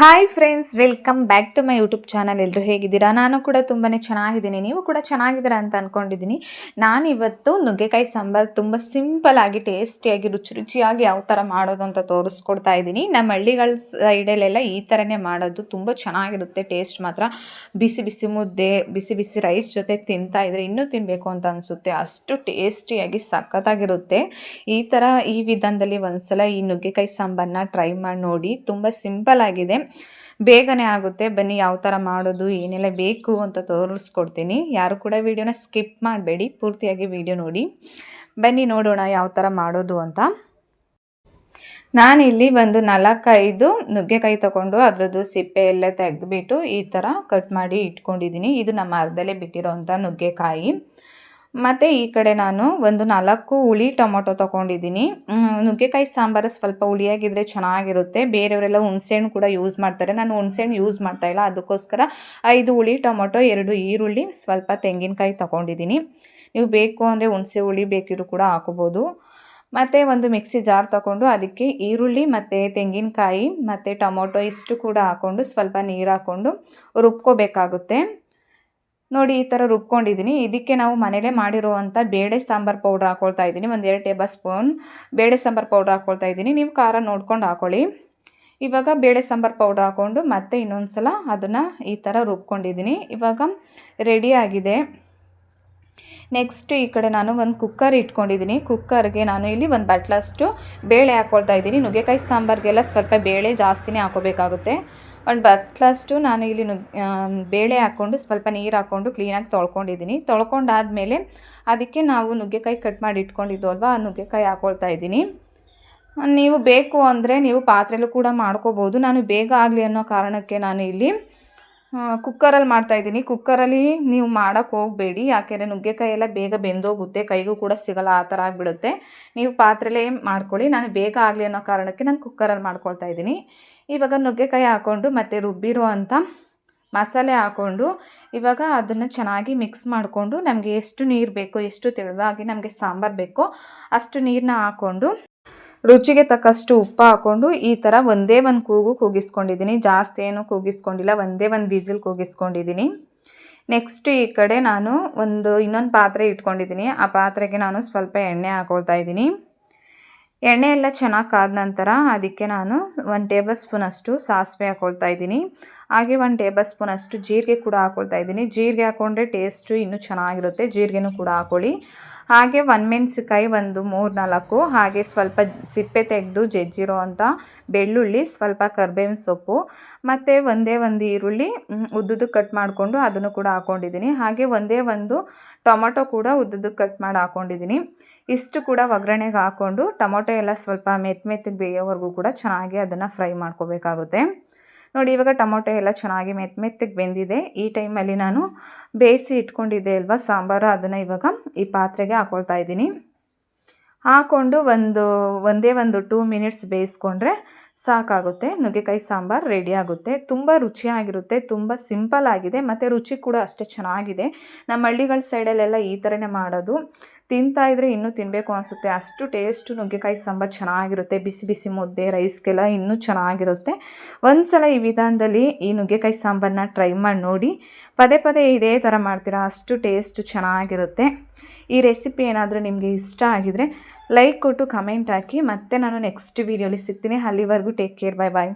Hi friends welcome back to my YouTube channel ಎಲ್ಲರೂ ಹೇಗಿದ್ದೀರಾ? ನಾನು ಕೂಡ ತುಂಬಾ ಚೆನ್ನಾಗಿದ್ದೀನಿ. ನೀವು ಕೂಡ ಚೆನ್ನಾಗಿದ್ದೀರಾ ಅಂತ ಅಂದ್ಕೊಂಡಿದ್ದೀನಿ ನಾನು ಇವತ್ತು ನುಗ್ಗೆಕಾಯಿ ಸಾಂಬಾರು ತುಂಬ ಸಿಂಪಲ್ ಆಗಿ ಟೇಸ್ಟಿಯಾಗಿ ರುಚಿ ರುಚಿಯಾಗಿ ಯಾವ ಥರ ಮಾಡೋದು ಅಂತ ತೋರಿಸ್ಕೊಡ್ತಾ ಇದ್ದೀನಿ. ನಮ್ಮ ಹಳ್ಳಿಗಳ ಸೈಡಲ್ಲೆಲ್ಲ ಈ ಥರನೇ ಮಾಡೋದು ತುಂಬ ಚೆನ್ನಾಗಿರುತ್ತೆ. ಟೇಸ್ಟ್ ಮಾತ್ರ ಬಿಸಿ ಬಿಸಿ ಮುದ್ದೆ, ಬಿಸಿ ಬಿಸಿ ರೈಸ್ ಜೊತೆ ತಿಂತಾ ಇದ್ರೆ ಇನ್ನೂ ತಿನ್ನಬೇಕು ಅಂತ ಅನಿಸುತ್ತೆ. ಅಷ್ಟು ಟೇಸ್ಟಿಯಾಗಿ ಸಖತ್ತಾಗಿರುತ್ತೆ. ಈ ಥರ ಈ ವಿಧಾನದಲ್ಲಿ ಒಂದ್ಸಲ ಈ ನುಗ್ಗೆಕಾಯಿ ಸಾಂಬಾರನ್ನ ಟ್ರೈ ಮಾಡಿ ನೋಡಿ. ತುಂಬ ಸಿಂಪಲ್ ಆಗಿದೆ. ಬೇಗನೆ ಆಗುತ್ತೆ. ಬನ್ನಿ, ಯಾವ ಥರ ಮಾಡೋದು, ಏನೆಲ್ಲ ಬೇಕು ಅಂತ ತೋರಿಸ್ಕೊಡ್ತೀನಿ. ಯಾರು ಕೂಡ ವೀಡಿಯೋನ ಸ್ಕಿಪ್ ಮಾಡಬೇಡಿ. ಪೂರ್ತಿಯಾಗಿ ವಿಡಿಯೋ ನೋಡಿ. ಬನ್ನಿ, ನೋಡೋಣ ಯಾವ ಥರ ಮಾಡೋದು ಅಂತ. ನಾನಿಲ್ಲಿ ಒಂದು ನಾಲ್ಕೈದು ನುಗ್ಗೆಕಾಯಿ ತೊಗೊಂಡು ಅದರದ್ದು ಸಿಪ್ಪೆ ಎಲ್ಲ ತೆಗೆದುಬಿಟ್ಟು ಈ ಥರ ಕಟ್ ಮಾಡಿ ಇಟ್ಕೊಂಡಿದ್ದೀನಿ. ಇದು ನಮ್ಮ ಅರ್ಧಲ್ಲೇ ಬಿಟ್ಟಿರೋವಂಥ ನುಗ್ಗೆಕಾಯಿ. ಮತ್ತು ಈ ಕಡೆ ನಾನು ಒಂದು ನಾಲ್ಕು ಹುಳಿ ಟೊಮೊಟೊ ತೊಗೊಂಡಿದ್ದೀನಿ. ನುಗ್ಗೆಕಾಯಿ ಸಾಂಬಾರು ಸ್ವಲ್ಪ ಹುಳಿಯಾಗಿದ್ದರೆ ಚೆನ್ನಾಗಿರುತ್ತೆ. ಬೇರೆಯವರೆಲ್ಲ ಹುಣಸೆಹಣ್ಣು ಕೂಡ ಯೂಸ್ ಮಾಡ್ತಾರೆ. ನಾನು ಹುಣ್ಸೆಹಣ್ಣು ಯೂಸ್ ಮಾಡ್ತಾಯಿಲ್ಲ ಅದಕ್ಕೋಸ್ಕರ ಐದು ಹುಳಿ ಟೊಮೊಟೊ, ಎರಡು ಈರುಳ್ಳಿ, ಸ್ವಲ್ಪ ತೆಂಗಿನಕಾಯಿ ತೊಗೊಂಡಿದ್ದೀನಿ. ನೀವು ಬೇಕು ಅಂದರೆ ಹುಣಸೆ ಹುಳಿ ಬೇಕಿದ್ರು ಕೂಡ ಹಾಕೋಬೋದು. ಮತ್ತು ಒಂದು ಮಿಕ್ಸಿ ಜಾರ್ ತಗೊಂಡು ಅದಕ್ಕೆ ಈರುಳ್ಳಿ ಮತ್ತು ತೆಂಗಿನಕಾಯಿ ಮತ್ತು ಟೊಮೊಟೊ ಇಷ್ಟು ಕೂಡ ಹಾಕ್ಕೊಂಡು ಸ್ವಲ್ಪ ನೀರು ಹಾಕ್ಕೊಂಡು ರುಬ್ಕೋಬೇಕಾಗುತ್ತೆ. ನೋಡಿ ಈ ಥರ ರುಬ್ಕೊಂಡಿದ್ದೀನಿ. ಇದಕ್ಕೆ ನಾವು ಮನೇಲೇ ಮಾಡಿರುವಂಥ ಬೇಳೆ ಸಾಂಬಾರು ಪೌಡ್ರ್ ಹಾಕ್ಕೊಳ್ತಾ ಇದ್ದೀನಿ. ಒಂದು ಎರಡು ಟೇಬಲ್ ಸ್ಪೂನ್ ಬೇಳೆ ಸಾಂಬಾರು ಪೌಡ್ರ್ ಹಾಕ್ಕೊಳ್ತಾ ಇದ್ದೀನಿ. ನೀವು ಖಾರ ನೋಡ್ಕೊಂಡು ಹಾಕೊಳ್ಳಿ. ಇವಾಗ ಬೇಳೆ ಸಾಂಬಾರು ಪೌಡ್ರ್ ಹಾಕ್ಕೊಂಡು ಮತ್ತೆ ಇನ್ನೊಂದು ಸಲ ಅದನ್ನು ಈ ಥರ ರುಬ್ಕೊಂಡಿದ್ದೀನಿ. ಇವಾಗ ರೆಡಿ ಆಗಿದೆ. ನೆಕ್ಸ್ಟ್ ಈ ಕಡೆ ನಾನು ಒಂದು ಕುಕ್ಕರ್ ಇಟ್ಕೊಂಡಿದ್ದೀನಿ. ಕುಕ್ಕರ್ಗೆ ನಾನು ಇಲ್ಲಿ ಒಂದು ಬಟ್ಲಷ್ಟು ಬೇಳೆ ಹಾಕ್ಕೊಳ್ತಾ ಇದ್ದೀನಿ. ನುಗ್ಗೆಕಾಯಿ ಸಾಂಬಾರಿಗೆಲ್ಲ ಸ್ವಲ್ಪ ಬೇಳೆ ಜಾಸ್ತಿನೇ ಹಾಕೋಬೇಕಾಗುತ್ತೆ. ಒಂದು ಬಟ್ಲಷ್ಟು ನಾನು ಇಲ್ಲಿ ಬೇಳೆ ಹಾಕ್ಕೊಂಡು ಸ್ವಲ್ಪ ನೀರು ಹಾಕ್ಕೊಂಡು ಕ್ಲೀನಾಗಿ ತೊಳ್ಕೊಂಡಿದ್ದೀನಿ. ತೊಳ್ಕೊಂಡಾದಮೇಲೆ ಅದಕ್ಕೆ ನಾವು ನುಗ್ಗೆಕಾಯಿ ಕಟ್ ಮಾಡಿ ಇಟ್ಕೊಂಡಿದ್ದು ಅಲ್ವಾ ಆ ನುಗ್ಗೆಕಾಯಿ ಹಾಕ್ಕೊಳ್ತಾ ಇದ್ದೀನಿ. ನೀವು ಬೇಕು ಅಂದರೆ ನೀವು ಪಾತ್ರೆಯಲ್ಲೂ ಕೂಡ ಮಾಡ್ಕೋಬೋದು. ನಾನು ಬೇಗ ಆಗಲಿ ಅನ್ನೋ ಕಾರಣಕ್ಕೆ ನಾನು ಇಲ್ಲಿ ಕುಕ್ಕರಲ್ಲಿ ಮಾಡ್ತಾಯಿದ್ದೀನಿ ಕುಕ್ಕರಲ್ಲಿ ನೀವು ಮಾಡೋಕ್ಕೆ ಹೋಗಬೇಡಿ. ಯಾಕೆಂದರೆ ನುಗ್ಗೆಕಾಯಿ ಎಲ್ಲ ಬೇಗ ಬೆಂದೋಗುತ್ತೆ. ಕೈಗೂ ಕೂಡ ಸಿಗಲ್ಲ. ಆ ಥರ ಆಗಿಬಿಡುತ್ತೆ. ನೀವು ಪಾತ್ರೆಲೇ ಮಾಡ್ಕೊಳ್ಳಿ. ನಾನು ಬೇಗ ಆಗಲಿ ಅನ್ನೋ ಕಾರಣಕ್ಕೆ ನಾನು ಕುಕ್ಕರಲ್ಲಿ ಮಾಡ್ಕೊಳ್ತಾ ಇದ್ದೀನಿ. ಇವಾಗ ನುಗ್ಗೆಕಾಯಿ ಹಾಕ್ಕೊಂಡು ಮತ್ತು ರುಬ್ಬಿರೋ ಅಂಥ ಮಸಾಲೆ ಹಾಕ್ಕೊಂಡು ಇವಾಗ ಅದನ್ನು ಚೆನ್ನಾಗಿ ಮಿಕ್ಸ್ ಮಾಡಿಕೊಂಡು ನಮಗೆ ಎಷ್ಟು ನೀರು ಬೇಕೋ, ಎಷ್ಟು ತೆಳುವಾಗಿ ನಮಗೆ ಸಾಂಬಾರು ಬೇಕೋ ಅಷ್ಟು ನೀರನ್ನ ಹಾಕ್ಕೊಂಡು ರುಚಿಗೆ ತಕ್ಕಷ್ಟು ಉಪ್ಪು ಹಾಕ್ಕೊಂಡು ಈ ಥರ ಒಂದೇ ಒಂದು ಕೂಗು ಕೂಗಿಸ್ಕೊಂಡಿದ್ದೀನಿ. ಜಾಸ್ತಿ ಏನು ಕೂಗಿಸ್ಕೊಂಡಿಲ್ಲ, ಒಂದೇ ಒಂದು ಬೀಸಲ್ ಕೂಗಿಸ್ಕೊಂಡಿದ್ದೀನಿ. ನೆಕ್ಸ್ಟ್ ಈ ಕಡೆ ನಾನು ಒಂದು ಇನ್ನೊಂದು ಪಾತ್ರೆ ಇಟ್ಕೊಂಡಿದ್ದೀನಿ. ಆ ಪಾತ್ರೆಗೆ ನಾನು ಸ್ವಲ್ಪ ಎಣ್ಣೆ ಹಾಕೊಳ್ತಾ ಇದ್ದೀನಿ. ಎಣ್ಣೆ ಎಲ್ಲ ಚೆನ್ನಾಗಿ ಕಾದ ನಂತರ ಅದಕ್ಕೆ ನಾನು ಒಂದು ಟೇಬಲ್ ಸ್ಪೂನಷ್ಟು ಸಾಸಿವೆ ಹಾಕ್ಕೊಳ್ತಾ ಇದ್ದೀನಿ. ಹಾಗೆ ಒಂದು ಟೇಬಲ್ ಸ್ಪೂನಷ್ಟು ಜೀರಿಗೆ ಕೂಡ ಹಾಕ್ಕೊಳ್ತಾ ಇದ್ದೀನಿ. ಜೀರಿಗೆ ಹಾಕ್ಕೊಂಡ್ರೆ ಟೇಸ್ಟು ಇನ್ನೂ ಚೆನ್ನಾಗಿರುತ್ತೆ. ಜೀರಿಗೆನೂ ಕೂಡ ಹಾಕ್ಕೊಳ್ಳಿ ಹಾಗೆ ಮೆಣಸಿಕಾಯಿ ಒಂದು, ಮೂರು, ನಾಲ್ಕು, ಹಾಗೆ ಸ್ವಲ್ಪ ಸಿಪ್ಪೆ ತೆಗೆದು ಜಜ್ಜಿರೋ ಅಂಥ ಬೆಳ್ಳುಳ್ಳಿ, ಸ್ವಲ್ಪ ಕರ್ಬೇವಿನ ಸೊಪ್ಪು, ಮತ್ತು ಒಂದೇ ಒಂದು ಈರುಳ್ಳಿ ಉದ್ದುದು ಕಟ್ ಮಾಡಿಕೊಂಡು ಅದನ್ನು ಕೂಡ ಹಾಕ್ಕೊಂಡಿದ್ದೀನಿ ಹಾಗೆ ಒಂದೇ ಒಂದು ಟೊಮೊಟೊ ಕೂಡ ಉದ್ದುದು ಕಟ್ ಮಾಡಿ ಹಾಕ್ಕೊಂಡಿದ್ದೀನಿ ಇಷ್ಟು ಕೂಡ ಒಗ್ಗರಣೆಗೆ ಹಾಕ್ಕೊಂಡು ಟೊಮೊಟೊ ಎಲ್ಲ ಸ್ವಲ್ಪ ಮೆತ್ತ ಮೆತ್ತಗೆ ಬೇಯೋವರೆಗೂ ಕೂಡ ಚೆನ್ನಾಗಿ ಅದನ್ನು ಫ್ರೈ ಮಾಡ್ಕೋಬೇಕಾಗುತ್ತೆ. ನೋಡಿ, ಇವಾಗ ಟೊಮೊಟೊ ಎಲ್ಲ ಚೆನ್ನಾಗಿ ಮೆತ್ ಮೆತ್ತಗೆ ಬೆಂದಿದೆ. ಈ ಟೈಮಲ್ಲಿ ನಾನು ಬೇಯಿಸಿ ಇಟ್ಕೊಂಡಿದ್ದೆ ಅಲ್ವಾ ಸಾಂಬಾರು, ಅದನ್ನು ಇವಾಗ ಈ ಪಾತ್ರೆಗೆ ಹಾಕೊಳ್ತಾ ಇದ್ದೀನಿ. ಹಾಕ್ಕೊಂಡು ಒಂದು, ಒಂದೇ ಒಂದು ಟೂ ಮಿನಿಟ್ಸ್ ಬೇಯಿಸ್ಕೊಂಡ್ರೆ ಸಾಕಾಗುತ್ತೆ. ನುಗ್ಗೆಕಾಯಿ ಸಾಂಬಾರು ರೆಡಿ ಆಗುತ್ತೆ. ತುಂಬ ರುಚಿಯಾಗಿರುತ್ತೆ, ತುಂಬ ಸಿಂಪಲ್ ಆಗಿದೆ, ಮತ್ತು ರುಚಿ ಕೂಡ ಅಷ್ಟೇ ಚೆನ್ನಾಗಿದೆ. ನಮ್ಮ ಹಳ್ಳಿಗಳ ಸೈಡಲ್ಲೆಲ್ಲ ಈ ಥರನೇ ಮಾಡೋದು. ತಿಂತಾ ಇದ್ರೆ ಇನ್ನೂ ತಿನ್ನಬೇಕು ಅನಿಸುತ್ತೆ. ಅಷ್ಟು ಟೇಸ್ಟು ನುಗ್ಗೆಕಾಯಿ ಸಾಂಬಾರು ಚೆನ್ನಾಗಿರುತ್ತೆ. ಬಿಸಿ ಬಿಸಿ ಮುದ್ದೆ ರೈಸ್ಗೆಲ್ಲ ಇನ್ನೂ ಚೆನ್ನಾಗಿರುತ್ತೆ. ಒಂದು ಸಲ ಈ ವಿಧಾನದಲ್ಲಿ ಈ ನುಗ್ಗೆಕಾಯಿ ಸಾಂಬಾರನ್ನ ಟ್ರೈ ಮಾಡಿ ನೋಡಿ, ಪದೇ ಪದೇ ಇದೇ ಥರ ಮಾಡ್ತೀರಾ, ಅಷ್ಟು ಟೇಸ್ಟು ಚೆನ್ನಾಗಿರುತ್ತೆ. ಈ ರೆಸಿಪಿ ಏನಾದರೂ ನಿಮಗೆ ಇಷ್ಟ ಆಗಿದರೆ ಲೈಕ್ ಕೊಟ್ಟು ಕಮೆಂಟ್ ಹಾಕಿ. ಮತ್ತೆ ನಾನು ನೆಕ್ಸ್ಟ್ ವೀಡಿಯೋಲಿ ಸಿಗ್ತೀನಿ. ಅಲ್ಲಿವರೆಗೂ ಟೇಕ್ ಕೇರ್ ಬಾಯ್ ಬಾಯ್